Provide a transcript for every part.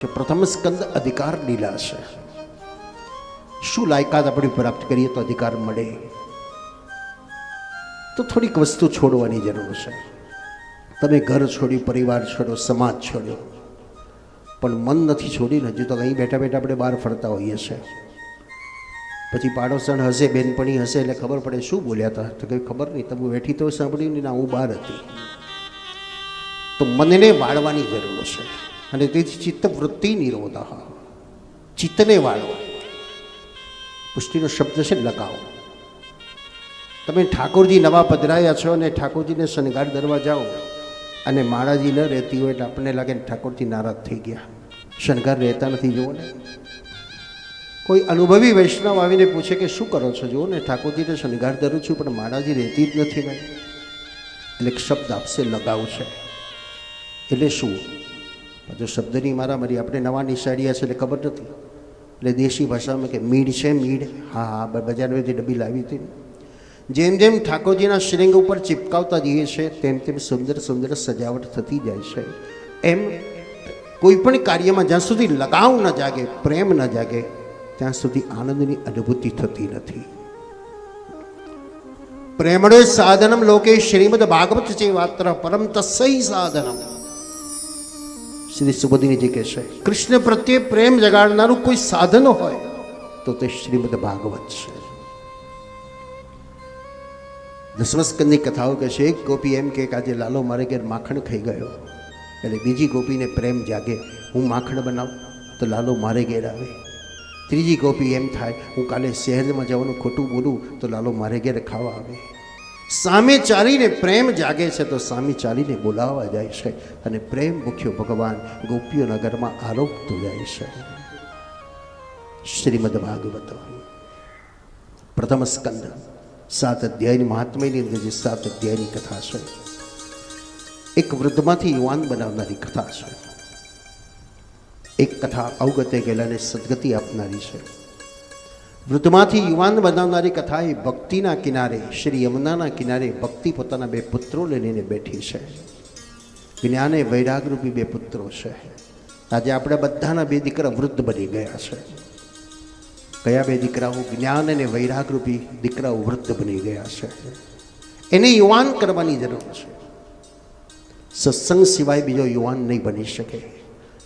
કે પ્રથમ સ્કંદ અધિકાર લીલા છે. શું લાયકાત આપણી પ્રાપ્ત કરીએ તો અધિકાર મળે? તો થોડીક વસ્તુ છોડવાની જરૂર છે. તમે ઘર છોડ્યું, પરિવાર છોડ્યો, સમાજ છોડ્યો. પણ મન નથી છોડ્યું હજુ તો અહીં બેઠા બેઠા આપણે બહાર ફરતા હોઈએ છીએ પછી પાડોશણ હશે, બેનપણી હશે, એટલે ખબર પડે શું બોલ્યા હતા. તો કંઈ ખબર નહીં, તમે બેઠી તો સાંભળ્યું નહીં હું બહાર હતી. તો મનને વાળવાની જરૂર છે. અને તેથી ચિત્ત વૃત્તિ નિરોધ. ચિત્તને વાળવા પુષ્ટિનો શબ્દ છે લગાવો. તમે ઠાકોરજી નવા પધરાયા છો અને ઠાકોરજીને શણગાર દરવા જાઓ અને માળાજી ન રહેતી હોય એટલે આપણને લાગે ને ઠાકોરજી નારાજ થઈ ગયા. શણગાર રહેતા નથી, જુઓ ને. કોઈ અનુભવી વૈષ્ણવ આવીને પૂછે કે શું કરો છો? જુઓ ને, ઠાકોરજીને શણગાર ધરું છું, પણ માળાજી રહેતી જ નથી ને એટલે એક શબ્દ આપશે લગાવ છે એટલે શું? જો શબ્દની મારામારી આપણે નવા નિશાળીયા છે એટલે ખબર નથી. એટલે દેશી ભાષામાં કે મીડ છે, મીડ. હા હા બજારમાંથી ડબ્બી લાવી હતી. જેમ જેમ ઠાકોરજીના શ્રીંગ ઉપર ચિપકાવતા જઈએ છે, તેમ તેમ સુંદર સુંદર સજાવટ થતી જાય છે. એમ કોઈ પણ કાર્યમાં જ્યાં સુધી લગાવ ન જાગે, પ્રેમ ન જાગે, ત્યાં સુધી આનંદની અનુભૂતિ થતી નથી. પ્રેમણે સાધનમ લોકે શ્રીમદ ભાગવત જે વાત્ર પરમ તસ્સૈ સાધનમ. શ્રી સુબોધિનીજી કહે છે કૃષ્ણ પ્રત્યે પ્રેમ જગાડનારું કોઈ સાધન હોય. તો તે શ્રીમદ ભાગવત છે. દસમા કથાઓ કહે છે એક ગોપી એમ કે આજે લાલો મારે ઘેર માખણ ખાઈ ગયો. એટલે બીજી ગોપીને પ્રેમ જાગે હું માખણ બનાવું? તો લાલો મારે ઘેર આવે. ત્રીજી ગોપી એમ થાય હું કાલે શહેરમાં જવાનું ખોટું બોલું તો લાલો મારે ઘેર ખાવા આવે. સામે ચાલીને પ્રેમ જાગે છે તો સામે ચાલીને બોલાવવા જાય છે અને પ્રેમ મુખ્ય ભગવાન ગોપીઓ નગરમાં આરોપતો જાય છે. શ્રીમદ ભાગવત પ્રથમ સ્કંદ, સાત અધ્યાયની મહાત્મ્યની અંદર જે સાત અધ્યાયની કથા છે, એક વૃદ્ધમાંથી યુવાન બનાવનારી કથા છે. એક કથા અવગતે ગયેલાને સદગતિ આપનારી છે. વૃદ્ધમાંથી યુવાન બનાવનારી કથા એ ભક્તિના કિનારે, શ્રી યમુનાના કિનારે ભક્તિ પોતાના બે પુત્રો લઈને બેઠી છે. જ્ઞાને વૈરાગરૂપી બે પુત્રો છે. આજે આપણે બધાના બે દીકરા વૃદ્ધ બની ગયા છે. કયા બે દીકરાઓ? જ્ઞાન અને વૈરાગરૂપી દીકરાઓ વૃદ્ધ બની ગયા છે. એને યુવાન કરવાની જરૂર છે. સત્સંગ સિવાય બીજો યુવાન નહીં બની શકે.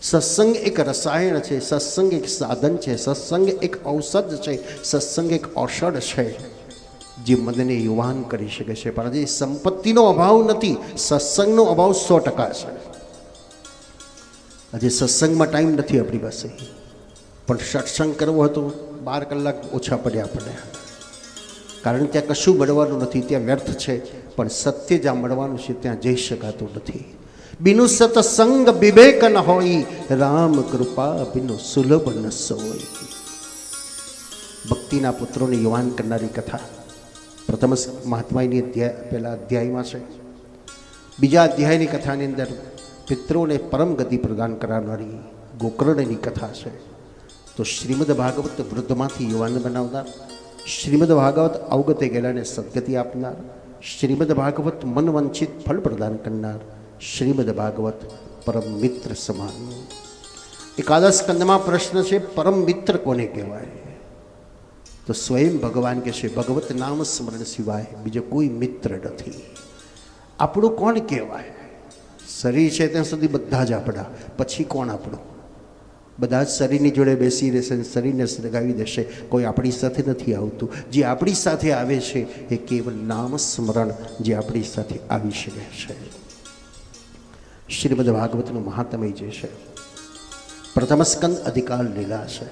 સત્સંગ એક રસાયણ છે, સત્સંગ એક સાધન છે, સત્સંગ એક ઔષધ છે, સત્સંગ એક ઔષધ છે. જે મનને યુવાન કરી શકે છે, પણ હજી સંપત્તિનો અભાવ નથી, સત્સંગનો અભાવ સો ટકા છે. હજી સત્સંગમાં ટાઈમ નથી આપણી પાસે. પણ સત્સંગ કરવો હતો બાર કલાક ઓછા પડ્યા આપણને કારણ ત્યાં કશું મળવાનું નથી, ત્યાં વ્યર્થ છે, પણ સત્ય જ્યાં મળવાનું છે, ત્યાં જઈ શકાતું નથી. બિનુ સત્સંગ વિવેક ન હોય રામ કૃપા બિનુ સુલભ ન સોય. ભક્તિના પુત્રોને યુવાન કરનારી કથા પ્રથમ મહાત્માની અધ્યાય, પહેલા અધ્યાયમાં છે. બીજા અધ્યાયની કથાની અંદર પિતૃઓને પરમ ગતિ પ્રદાન કરનારી ગોકર્ણની કથા છે. તો શ્રીમદ ભાગવત વૃદ્ધમાંથી યુવાન બનાવનાર, શ્રીમદ ભાગવત અવગતે ગયેલાને સદગતિ આપનાર, શ્રીમદ ભાગવત મનવંચિત ફળ પ્રદાન કરનાર, શ્રીમદ ભાગવત પરમ મિત્ર સમાન. એકાદશ કંદમાં પ્રશ્ન છે, પરમ મિત્ર કોને કહેવાય? તો સ્વયં ભગવાન કહે છે, ભગવત નામ સ્મરણ સિવાય બીજો કોઈ મિત્ર નથી. આપણું કોણ કહેવાય? શરીર છે ત્યાં સુધી બધા જ આપણા. પછી કોણ આપણું? બધા જ શરીરની જોડે બેસી રહેશે શરીરને સળગાવી દેશે. કોઈ આપણી સાથે નથી આવતું. જે આપણી સાથે આવે છે, એ કેવલ નામ સ્મરણ જે આપણી સાથે આવી શકે છે. શ્રીમદ ભાગવતનું મહાત્મય જે છે પ્રથમ સ્કંદ અધિકાર લીલા છે.